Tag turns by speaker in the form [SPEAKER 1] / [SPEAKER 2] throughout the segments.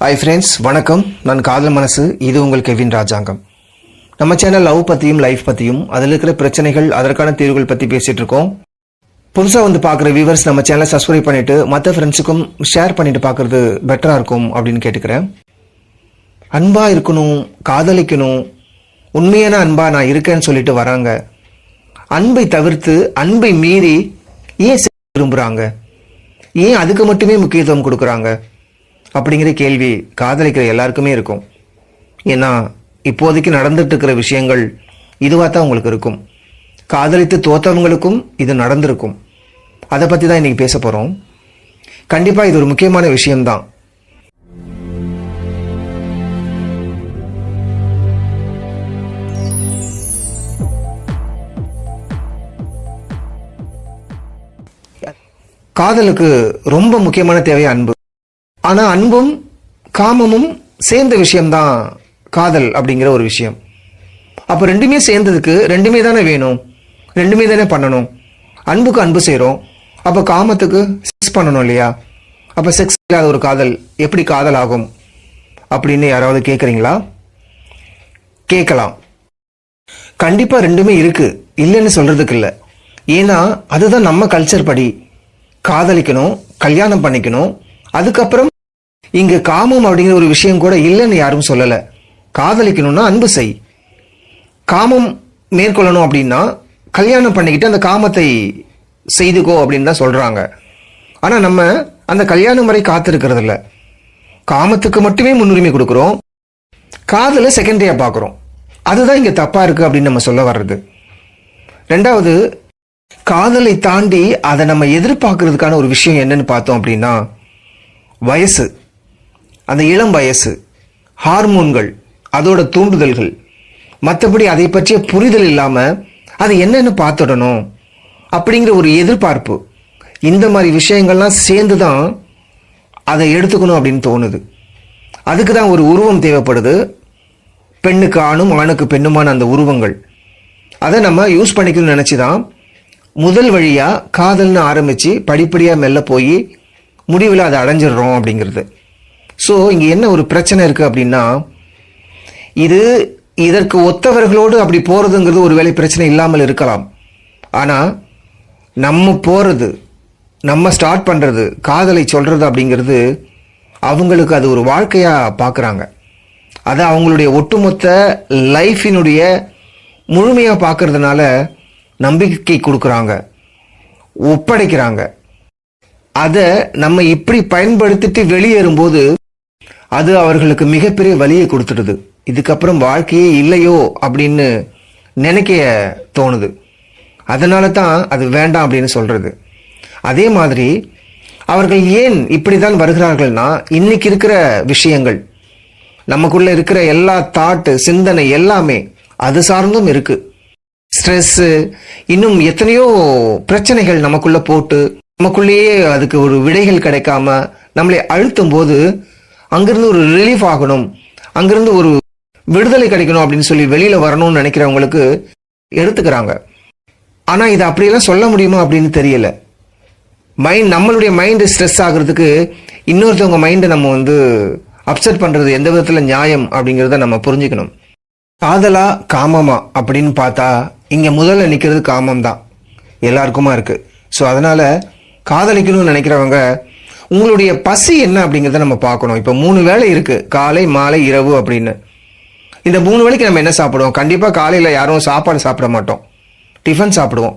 [SPEAKER 1] Hi friends வணக்கம். நான் காதல் மனசு இது உங்கள் கெவின் ராஜாங்கம். நம்ம சேனல் லவ் பற்றியும் லைஃப் பற்றியும் அதில் இருக்கிற பிரச்சனைகள் அதற்கான தீர்வுகள் பற்றி பேசிகிட்டு இருக்கோம். புதுசாக வந்து பார்க்குற வியூவர்ஸ் நம்ம சேனலை சப்ஸ்கிரைப் பண்ணிவிட்டு மற்ற ஃப்ரெண்ட்ஸுக்கும் ஷேர் பண்ணிட்டு பார்க்குறது பெட்டராக இருக்கும் அப்படின்னு கேட்டுக்கிறேன். அன்பாக இருக்கணும் காதலிக்கணும். உண்மையான அன்பாக நான் இருக்கேன்னு சொல்லிட்டு வராங்க. அன்பை தவிர்த்து அன்பை மீறி ஏன் விரும்புகிறாங்க ஏன் அதுக்கு மட்டுமே முக்கியத்துவம் கொடுக்குறாங்க? அப்படிங்கிற கேள்வி காதலிக்கிற எல்லாருக்குமே இருக்கும். ஏன்னா இப்போதைக்கு நடந்துட்டு இருக்கிற விஷயங்கள் இதுவாக தான் உங்களுக்கு இருக்கும். காதலித்து தோத்தவங்களுக்கும் இது நடந்திருக்கும். அதை பற்றி தான் இன்னைக்கு பேச போகிறோம் கண்டிப்பாக இது ஒரு முக்கியமான விஷயம்தான். காதலுக்கு ரொம்ப முக்கியமான தேவை அன்பு? ஆனா அன்பும் காமமும் சேர்ந்த விஷயம்தான். காதல் அப்படிங்கிற ஒரு விஷயம். அப்போ ரெண்டுமே சேர்ந்ததுக்கு ரெண்டுமே தானே வேணும். ரெண்டுமே தானே பண்ணணும். அன்புக்கு அன்பு செய்கிறோம் அப்போ காமத்துக்கு செக்ஸ் பண்ணணும் இல்லையா? அப்போ செக்ஸ் இல்லாத ஒரு காதல் எப்படி காதல் ஆகும் அப்படின்னு யாராவது கேட்குறீங்களா கேட்கலாம் கண்டிப்பாக ரெண்டுமே இருக்கு. இல்லைன்னு சொல்றதுக்கு இல்லை. ஏன்னா அதுதான் நம்ம கல்ச்சர் படி. காதலிக்கணும் கல்யாணம் பண்ணிக்கணும். அதுக்கப்புறம் இங்கு காமம் அப்படிங்கிற ஒரு விஷயம் கூட இல்லைன்னு யாரும் சொல்லலை. காதலிக்கணும்னா அன்பு செய். காமம் மேற்கொள்ளணும் அப்படின்னா கல்யாணம் பண்ணிக்கிட்டு அந்த காமத்தை செய்துக்கோ அப்படின்னு தான் சொல்கிறாங்க ஆனால் நம்ம அந்த கல்யாணம் வரை காத்திருக்கிறது இல்லை காமத்துக்கு மட்டுமே முன்னுரிமை கொடுக்குறோம். காதலை செகண்டரியாக பார்க்குறோம். அதுதான் இங்கே தப்பாக இருக்குது அப்படின்னு நம்ம சொல்ல வர்றது. ரெண்டாவது காதலை தாண்டி அதை நம்ம எதிர்பார்க்கறதுக்கான ஒரு விஷயம் என்னன்னு பார்த்தோம் அப்படின்னா வயசு. அந்த இளம் வயசு ஹார்மோன்கள் அதோட தூண்டுதல்கள் மற்றபடி அதை பற்றிய புரிதல் இல்லாமல் அதை என்னென்னு பார்த்துடணும் அப்படிங்கிற ஒரு எதிர்பார்ப்பு. இந்த மாதிரி விஷயங்கள்லாம் சேர்ந்து தான் அதை எடுத்துக்கணும் அப்படின்னு தோணுது. அதுக்கு தான் ஒரு உருவம் தேவைப்படுது. பெண்ணுக்கு ஆணும் ஆணுக்கு பெண்ணுமான அந்த உருவங்கள். அதை நம்ம யூஸ் பண்ணிக்கணும்னு நினச்சி தான் முதல் வழியாக காதல்னு ஆரம்பித்து படிப்படியாக மெல்ல போய் முடிவில் அதை அடைஞ்சிடுறோம் அப்படிங்கிறது. ஸோ இங்கே என்ன ஒரு பிரச்சனை இருக்குது அப்படின்னா இது இதற்கு ஒத்தவர்களோடு அப்படி போகிறதுங்கிறது ஒரு வேலை பிரச்சனை இல்லாமல் இருக்கலாம். ஆனால் நம்ம போகிறது நம்ம ஸ்டார்ட் பண்ணுறது காதலை சொல்கிறது அப்படிங்கிறது அவங்களுக்கு அது ஒரு வாழ்க்கையாக பார்க்குறாங்க அதை அவங்களுடைய ஒட்டுமொத்த லைஃபினுடைய முழுமையாக பார்க்கறதுனால நம்பிக்கை கொடுக்குறாங்க. ஒப்படைக்கிறாங்க. அதை நம்ம இப்படி பயன்படுத்திட்டு வெளியேறும்போது அது அவர்களுக்கு மிகப்பெரிய வலியை கொடுத்துடுது. இதுக்கப்புறம் வாழ்க்கையே இல்லையோ அப்படின்னு நினைக்க தோணுது. அதனால தான் அது வேண்டாம் அப்படின்னு சொல்கிறது அதே மாதிரி அவர்கள் ஏன் இப்படி தான் வருகிறார்கள்னா இன்னைக்கு இருக்கிற விஷயங்கள் நமக்குள்ள இருக்கிற எல்லா தாட்டு சிந்தனை எல்லாமே அது சார்ந்தும் இருக்கு. ஸ்ட்ரெஸ்ஸு இன்னும் எத்தனையோ பிரச்சனைகள் நமக்குள்ள போட்டு நமக்குள்ளேயே அதுக்கு ஒரு விடைகள் கிடைக்காம நம்மளை அழுத்தும் போது அங்கிருந்து ஒரு ரிலீஃப் ஆகணும். அங்கிருந்து ஒரு விடுதலை கிடைக்கணும் அப்படின்னு சொல்லி வெளியில வரணும்னு நினைக்கிறவங்களுக்கு எடுத்துக்கிறாங்க. ஆனா இது அப்படியெல்லாம் சொல்ல முடியுமா அப்படின்னு தெரியல. மைண்ட் நம்மளுடைய மைண்டு ஸ்ட்ரெஸ் ஆகுறதுக்கு இன்னொருத்தவங்க மைண்டை நம்ம வந்து அப்செட் பண்றது எந்த விதத்துல நியாயம் அப்படிங்கிறத நம்ம புரிஞ்சுக்கணும். காதலா காமமா அப்படின்னு பார்த்தா இங்க முதல்ல நிக்கிறது காமம் தான் எல்லாருக்குமா இருக்கு. ஸோ அதனால காதலிக்கணும்னு நினைக்கிறவங்க உங்களுடைய பசி என்ன அப்படிங்கிறத நம்ம பார்க்கணும். இப்போ மூணு வேளை இருக்கு. காலை மாலை இரவு அப்படின்னு. இந்த மூணு வேளைக்கு நம்ம என்ன சாப்பிடுவோம்? கண்டிப்பாக காலையில் யாரும் சாப்பாடு சாப்பிட மாட்டோம். டிஃபன் சாப்பிடுவோம்.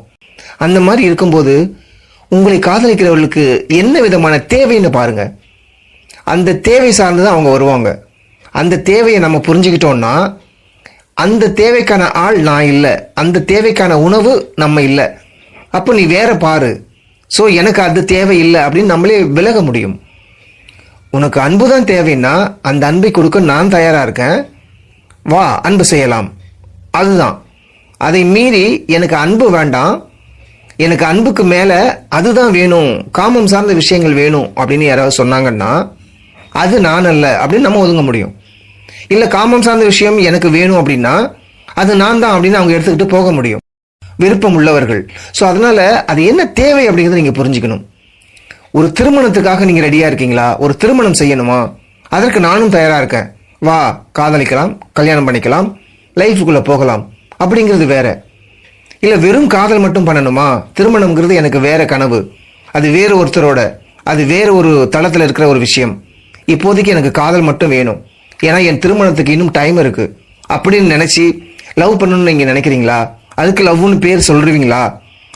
[SPEAKER 1] அந்த மாதிரி இருக்கும்போது உங்களை காதலிக்கிறவர்களுக்கு என்ன விதமான தேவைன்னு பாருங்க. அந்த தேவை சார்ந்து தான் அவங்க வருவாங்க. அந்த தேவையை நம்ம புரிஞ்சுக்கிட்டோம்னா அந்த தேவைக்கான ஆள் நான் இல்லை. அந்த தேவைக்கான உணவு நம்ம இல்லை. அப்போ நீ வேற பாரு. ஸோ எனக்கு அது தேவையில்லை அப்படின்னு நம்மளே விலக முடியும். உனக்கு அன்பு தான் தேவைன்னா அந்த அன்பை கொடுக்க நான் தயாராக இருக்கேன். வா அன்பு செய்யலாம். அதுதான். அதை மீறி எனக்கு அன்பு வேண்டாம். எனக்கு அன்புக்கு மேலே அதுதான் வேணும். காமம் சார்ந்த விஷயங்கள் வேணும் அப்படின்னு யாராவது சொன்னாங்கன்னா அது நான் அல்ல அப்படின்னு நம்ம ஒதுங்க முடியும். இல்லை காமம் சார்ந்த விஷயம் எனக்கு வேணும் அப்படின்னா அது நான் தான் அப்படின்னு அவங்க எடுத்துக்கிட்டு போக முடியும். விருப்பம் உள்ளவர்கள் ஸோ அதனால் அது என்ன தேவை அப்படிங்கிறத நீங்கள் புரிஞ்சுக்கணும். ஒரு திருமணத்துக்காக நீங்கள் ரெடியாக இருக்கீங்களா? ஒரு திருமணம் செய்யணுமா? அதற்கு நானும் தயாராக இருக்கேன். வா காதலிக்கலாம் கல்யாணம் பண்ணிக்கலாம் லைஃபுக்குள்ளே போகலாம். அப்படிங்கிறது வேற. இல்லை வெறும் காதல் மட்டும் பண்ணணுமா? திருமணம்ங்கிறது எனக்கு வேற கனவு. அது வேறு ஒருத்தரோட அது வேறு ஒரு தளத்தில் இருக்கிற ஒரு விஷயம். இப்போதைக்கு எனக்கு காதல் மட்டும் வேணும். ஏன்னா என் திருமணத்துக்கு இன்னும் டைம் இருக்குது அப்படின்னு நினச்சி லவ் பண்ணணும்னு நீங்கள் நினைக்கிறீங்களா? அதுக்கு லவ்னு பேர் சொல்றீங்களா?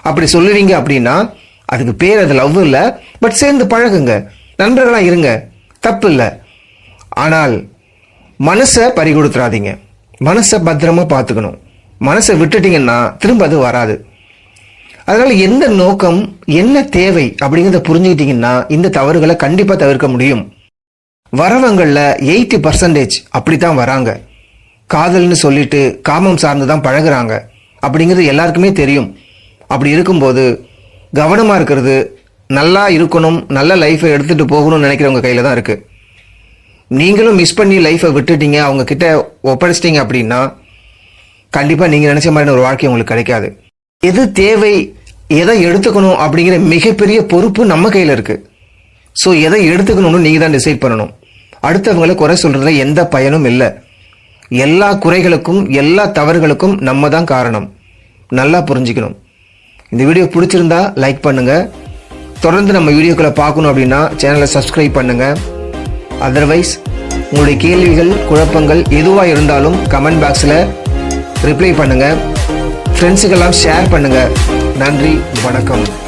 [SPEAKER 1] அப்படி சொல்லுவீங்க அப்படின்னா அதுக்கு பேர் அது லவ் இல்லை பட் சேர்ந்து பழகுங்க. நண்பர்களாக இருங்க. தப்பு இல்லை. ஆனால் மனசை பறிகொடுத்துறாதீங்க. மனசை பத்திரமா பார்த்துக்கணும். மனசை விட்டுட்டீங்கன்னா திரும்ப அது வராது. அதனால எந்த நோக்கம் என்ன தேவை அப்படிங்கிறத புரிஞ்சுக்கிட்டீங்கன்னா இந்த தவறுகளை கண்டிப்பாக தவிர்க்க முடியும். வரவங்களில் எயிட்டி பர்சன்டேஜ் அப்படித்தான் வராங்க. காதல்னு சொல்லிட்டு காமம் சார்ந்து தான் பழகுறாங்க. அப்படிங்கிறது எல்லாருக்குமே தெரியும். அப்படி இருக்கும்போது கவனமாக இருக்கிறது நல்லா இருக்கணும் நல்ல லைஃப்பை எடுத்துகிட்டு போகணும்னு நினைக்கிறவங்க கையில் தான் இருக்குது நீங்களும் மிஸ் பண்ணி லைஃபை விட்டுட்டீங்க அவங்க கிட்ட ஒப்படைச்சிட்டிங்க அப்படின்னா கண்டிப்பாக நீங்கள் நினச்ச மாதிரி ஒரு வாழ்க்கை உங்களுக்கு கிடைக்காது. எது தேவை எதை எடுத்துக்கணும் அப்படிங்கிற மிகப்பெரிய பொறுப்பு நம்ம கையில் இருக்குது ஸோ எதை எடுத்துக்கணும்னு நீங்கள் தான் டிசைட் பண்ணணும். அடுத்தவங்களை குறை சொல்கிறதுல எந்த பயனும் இல்லை. எல்லா குறைகளுக்கும் எல்லா தவறுகளுக்கும் நம்ம தான் காரணம். நல்லா புரிஞ்சுக்கணும். இந்த வீடியோ பிடிச்சிருந்தா லைக் பண்ணுங்கள் தொடர்ந்து நம்ம வீடியோக்களை பார்க்கணும் அப்படின்னா சேனலை சப்ஸ்கிரைப் பண்ணுங்கள் அதர்வைஸ் உங்களுடைய கேள்விகள் குழப்பங்கள் எதுவாக இருந்தாலும் கமெண்ட் பாக்ஸில் ரிப்ளை பண்ணுங்கள் ஃப்ரெண்ட்ஸுக்கெல்லாம் ஷேர் பண்ணுங்கள் நன்றி வணக்கம்.